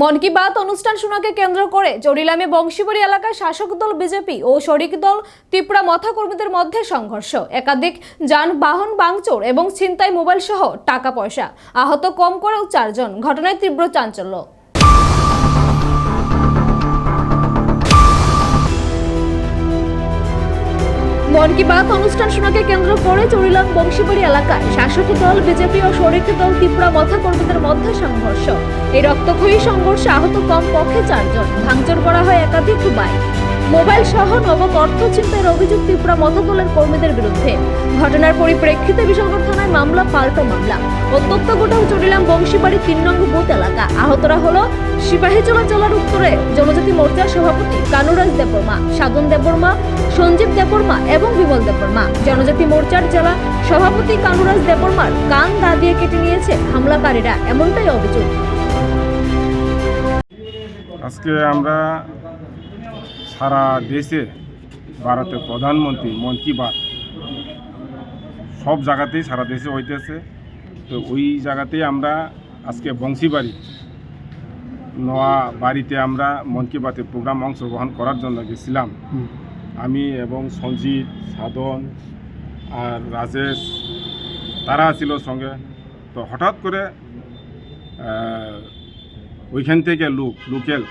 মন কি বাত অনুষ্ঠান শোনাকে কেন্দ্র করে চরিলামে বংশীবাড়ি এলাকায় শাসক দল বিজেপি ও শরিক দল ত্রিপুরা মথা কর্মীদের মধ্যে সংঘর্ষ। একাধিক যানবাহন ভাঙচুর এবং ছিনতাই মোবাইল সহ টাকা পয়সা। আহত কম করেও চারজন। ঘটনায় তীব্র চাঞ্চল্য। মন কি বাত অনুষ্ঠান শোনাকে কেন্দ্র করে চরিলাম বংশীবাড়ি এলাকায় শাসক দল, বিজেপি ও শরিক দল ত্রিপুরা মথা কর্মীদের মধ্যে সংঘর্ষ। এই রক্তক্ষয়ী সংঘর্ষে আহত কম পক্ষে চারজন। ভাঙচুর করা হয় একাধিক বাইক মোবাইল সহ নগদ অর্থ ছিনতাইয়ের অভিযোগ ত্রিপুরা মথা দলের কর্মীদের বিরুদ্ধে। ঘটনার পরিপ্রেক্ষিতে বিশালগড় থানায় মামলা, পাল্টো মামলা। অত্যন্ত গোটাও চরিলাম বংশীবাড়ি তিন নং বুথ এলাকা। আহতরা হলো সিপাহীজলা জেলার উত্তরে জনজাতি মোর্চার সভাপতি কানুরাজ দেববর্মা, সাধন দেববর্মা, সঞ্জীব দেববর্মা এবং বিমল দেববর্মা। জনজাতি মোর্চার জেলা সভাপতি কানুরাজ দেববর্মার কান দা দিয়ে কেটে নিয়েছে হামলাকারীরা, এমনটাই অভিযোগ। আজকে আমরা সারা দেশে ভারতের প্রধানমন্ত্রী মন কি বাত সব জায়গাতেই সারা দেশে হইতেছে। তো ওই জায়গাতেই আমরা আজকে বংশীবাড়ি নোয়া বাড়িতে আমরা মন কি বাতের প্রোগ্রাম অংশগ্রহণ করার জন্য গেছিলাম। আমি এবং সঞ্জিত সাধন আর রাজেশ তারা ছিল সঙ্গে। তো হঠাৎ করে ওইখান থেকে লোক লোকেল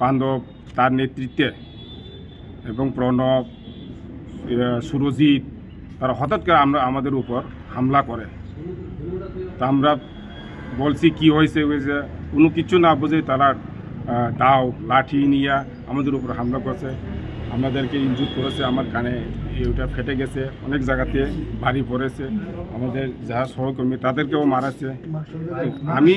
পাণ্ডব তার নেতৃত্বে এবং প্রণব সুরজিৎ, তারা হঠাৎ করে আমরা, আমাদের উপর হামলা করে। তা আমরা বলছি, কি হয়েছে? হয়েছে কোনো কিছু না বুঝে তারা দাও, লাঠি নিয়ে আমাদের উপর হামলা করছে। আমাদেরকে ইনজুর করেছে, আমার কানে ওটা ফেটে গেছে, অনেক জায়গাতে বাড়ি পড়েছে। আমাদের যারা সহকর্মী, তাদেরকেও মারাছে আমি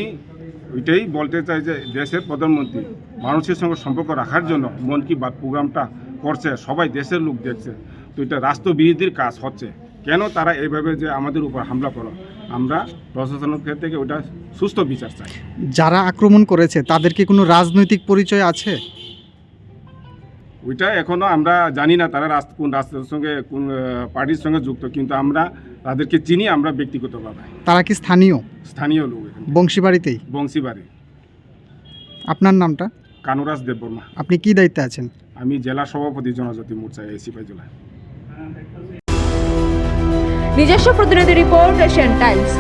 ওইটাই বলতে চাই যে, দেশের প্রধানমন্ত্রী, মানুষের সঙ্গে সম্পর্ক রাখার জন্য মন কি বাত প্রোগ্রামটা করছে সবাই দেশের লোক দেখছে তো এটা রাষ্ট্রবিরোধীর কাজ হচ্ছে। কেন তারা এইভাবে যে আমাদের উপর হামলা করো? আমরা প্রশাসনের ক্ষেত্রে থেকে ওটা সুস্থ বিচার চাই। যারা আক্রমণ করেছে তাদের কি কোনো রাজনৈতিক পরিচয় আছে? ওইটা এখনও আমরা জানি না তারা রাষ্ট্র কোন রাষ্ট্রের সঙ্গে কোন পার্টির সঙ্গে যুক্ত কিন্তু আমরা তাদেরকে চিনি আমরা ব্যক্তিগতভাবে। তারা কি স্থানীয়? স্থানীয় লোক বংশীবাড়িতেই? বংশীবাড়ি। আপনার নামটা? কানুরাজ দেববর্মা। আপনি কি দায়িত্বে আছেন? আমি জেলা সভাপতি জনজাতি মোর্চা এসিপাই জেলা জেলায়। নিজস্ব প্রতিনিধি রিপোর্ট এশিয়ান টাইমস।